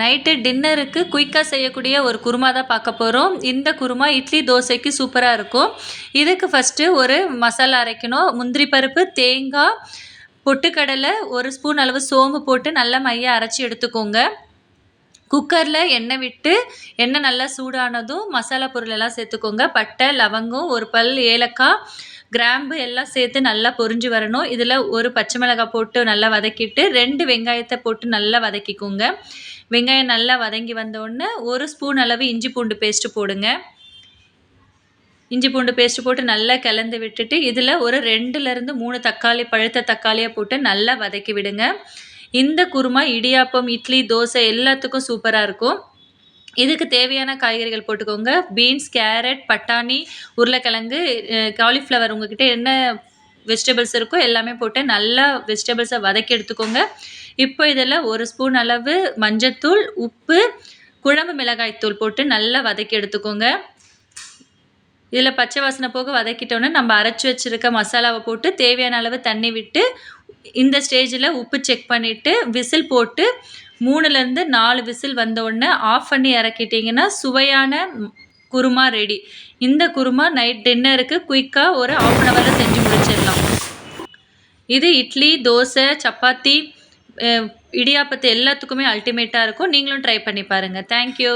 Night டின்னருக்கு குயிக்காக செய்யக்கூடிய ஒரு குருமா தான் பார்க்க போகிறோம் இந்த குருமா இட்லி தோசைக்கு சூப்பராக இருக்கும். இதுக்கு ஃபஸ்ட்டு ஒரு மசாலா அரைக்கணும். முந்திரி பருப்பு தேங்காய் பொட்டுக்கடலை ஒரு ஸ்பூன் அளவு சோம்பு போட்டு நல்லா மைய அரைச்சி எடுத்துக்கோங்க. குக்கரில் எண்ணெய் விட்டு எண்ணெய் நல்லா சூடானதும் மசாலா பொருள் எல்லாம் சேர்த்துக்கோங்க. பட்டை லவங்கம் ஒரு பல் ஏலக்காய் கிராம்பு எல்லாம் சேர்த்து நல்லா பொரிஞ்சு வரணும். இதில் ஒரு பச்சை மிளகாய் போட்டு நல்லா வதக்கிட்டு ரெண்டு வெங்காயத்தை போட்டு நல்லா வதக்கிக்கோங்க. வெங்காயம் நல்லா வதங்கி வந்தோடனே ஒரு ஸ்பூன் அளவு இஞ்சி பூண்டு பேஸ்ட்டு போடுங்க. இஞ்சி பூண்டு பேஸ்ட்டு போட்டு நல்லா கிளந்து விட்டுட்டு இதில் ஒரு ரெண்டுலேருந்து மூணு தக்காளி பழுத்த தக்காளியை போட்டு நல்லா வதக்கி விடுங்க. இந்த குருமா இடியாப்பம் இட்லி தோசை எல்லாத்துக்கும் சூப்பராக இருக்கும். இதுக்கு தேவையான காய்கறிகள் போட்டுக்கோங்க. பீன்ஸ் கேரட் பட்டாணி உருளைக்கிழங்கு காலிஃப்ளவர் உங்ககிட்ட என்ன வெஜிடபிள்ஸ் இருக்கோ எல்லாமே போட்டு நல்லா வெஜிடபிள்ஸை வதக்கி எடுத்துக்கோங்க. இப்போ இதில் ஒரு ஸ்பூன் அளவு மஞ்சத்தூள் உப்பு குழம்பு மிளகாய்த்தூள் போட்டு நல்லா வதக்கி எடுத்துக்கோங்க. இதில் பச்சை வாசனை போக வதக்கிட்டோன்னே நம்ம அரைச்சி வச்சுருக்க மசாலாவை போட்டு தேவையான அளவு தண்ணி விட்டு இந்த ஸ்டேஜில் உப்பு செக் பண்ணிவிட்டு விசில் போட்டு மூணுலேருந்து நாலு விசில் வந்தோடனே ஆஃப் பண்ணி இறக்கிட்டிங்கன்னா சுவையான குருமா ரெடி இந்த குருமா நைட் டின்னருக்கு குயிக்காக ஒரு ஆஃப் அன் ஹவரில் செஞ்சு முடிச்சிடலாம். இது இட்லி தோசை சப்பாத்தி இடியாப்பத்து எல்லாத்துக்குமே அல்டிமேட்டாக இருக்கும். நீங்களும் ட்ரை பண்ணி பாருங்கள் தேங்க்யூ